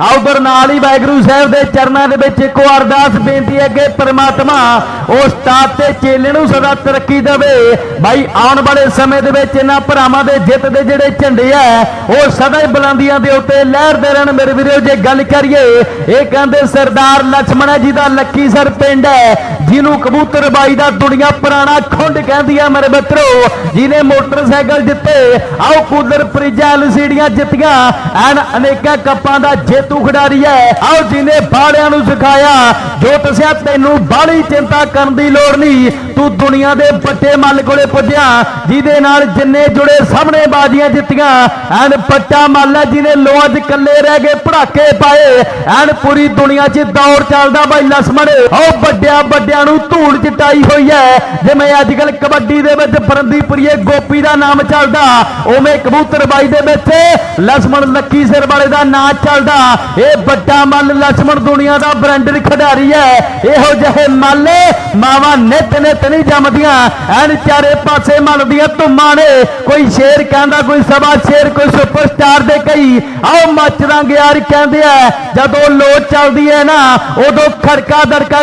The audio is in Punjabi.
ਆਓ ਨਾਲ ਹੀ ਵਾਹਿਗੁਰੂ ਸਾਹਿਬ ਦੇ ਚਰਨਾਂ ਦੇ ਵਿੱਚ ਇੱਕੋ ਅਰਦਾਸ ਬੇਨਤੀ ਹੈ ਕਿ ਪ੍ਰਮਾਤਮਾ ਉਸ ਉਸਤਾਦ ਤੇ ਚੇਲੇ ਨੂੰ ਸਦਾ ਤਰੱਕੀ ਦੇਵੇ। ਬਾਈ, ਆਉਣ ਵਾਲੇ ਸਮੇਂ ਦੇ ਵਿੱਚ ਇਹਨਾਂ ਭਰਾਵਾਂ ਦੇ ਜਿੱਤ ਦੇ ਜਿਹੜੇ ਝੰਡੇ ਆ, ਉਹ ਸਦਾ ਹੀ ਬੁਲੰਦੀਆਂ ਦੇ ਉੱਤੇ ਲਹਿਰਦੇ ਰਹਿਣ। ਮੇਰੇ ਵੀਰੋ, ਜੇ ਗੱਲ ਕਰੀਏ, ਇਹ ਕਹਿੰਦੇ ਸਰਦਾਰ ਲక్ష్ਮਣਾ ਜੀ ਦਾ ਲੱਕੀ ਸਰ ਪਿੰਡ ਹੈ, ਜਿਹਨੂੰ ਕਬੂਤਰ ਬਾਈ ਦਾ ਦੁਨੀਆ ਪੁਰਾਣਾ ਖੁੰਡ ਕਹਿੰਦੀ ਆ। ਮੇਰੇ ਮਿੱਤਰੋ, ਜਿਹਨੇ ਮੋਟਰਸਾਈਕਲ ਜਿੱਤੇ ਆਓ ਕੂਲਰ ਫਰਿੱਜਾਂ, ਐਲਸੀਡੀਆਂ ਜਿੱਤੀਆਂ, ਐਨ ਅਨੇਕਾਂ ਕੱਪਾਂ ਦਾ ਜੇਤੂ ਖਿਡਾਰੀ ਹੈ। ਆਓ ਜਿਹਨੇ ਬਾਲਿਆਂ ਨੂੰ ਸਿਖਾਇਆ ਜੋ ਤੁਸੀਂ ਤੈਨੂੰ ਬਾੜੀ ਚਿੰਤਾ ਕਰਨ ਦੀ ਲੋੜ ਨਹੀਂ। ਤੂੰ ਦੁਨੀਆ ਦੇ ਵੱਡੇ ਮੱਲ ਕੋਲੇ ਪੁੱਜਿਆ, ਜਿਹਦੇ ਨਾਲ ਜਿੰਨੇ ਜੁੜੇ ਸਾਹਮਣੇ ਬਾਜ਼ੀਆਂ ਜਿੱਤੀਆਂ। ਐਨ ਪੱਟਾ ਮੱਲ ਹੈ ਜਿਹਨੇ ਲੋਹਾਂ 'ਚ ਇਕੱਲੇ ਰਹਿ ਗਏ ਪੜਾਕੇ ਪਾਏ। ਐਨ ਪੂਰੀ ਦੁਨੀਆ 'ਚ ਦੌਰ ਚੱਲਦਾ ਬਾਈ ਲਸਮਣ ਉਹ ਵੱਡਿਆਂ ਵੱਡਿਆਂ ਨੂੰ ਧੂੜ ਚਟਾਈ ਹੋਈ ਹੈ। ਜਿਵੇਂ ਅੱਜ ਕੱਲ ਕਬੱਡੀ ਦੇ ਵਿੱਚ ਫਰੰਦੀਪੁਰੀਏ ਗੋਪੀ ਦਾ ਨਾਮ ਚੱਲਦਾ। ਉਵੇਂ ਕਬੂਤਰਬਾਈ ਦੇ ਵਿੱਚ ਲਸਮਣ ਲੱਕੀ ਸਿਰ ਵਾਲੇ ਦਾ ਨਾਂ ਚੱਲਦਾ। ਇਹ ਵੱਡਾ ਮੱਲ ਲਸਮਣ ਦੁਨੀਆ ਦਾ ਬ੍ਰਾਂਡਡ ਖਿਡਾਰੀ ਹੈ। ਇਹੋ ਜਿਹੇ ਮੱਲ ਮਾਵਾਂ ਨਿਤ ਨਿਤ ਨਹੀਂ ਜੰਮਦੀਆਂ। ਐਨ ਚਾਰੇ ਪਾਸੇ ਮੱਲ ਦੀਆਂ ਧੁੰਮਾਂ ਨੇ। ਕੋਈ ਸ਼ੇਰ ਕਹਿੰਦਾ, ਕੋਈ ਸਵਾ ਸ਼ੇਰ, ਕੋਈ ਸੁਪਰਸਟਾਰ ਦੇ ਕਈ ਆਓ ਮੱਚਦਾਂਗੇ ਯਾਰ ਕਹਿੰਦੇ ਆ, ਜਦੋਂ ਲੋਚ ਚੱਲਦੀ ਹੈ ਨਾ, ਉਦੋਂ ਖੜਕਾ ਦੜਕਾ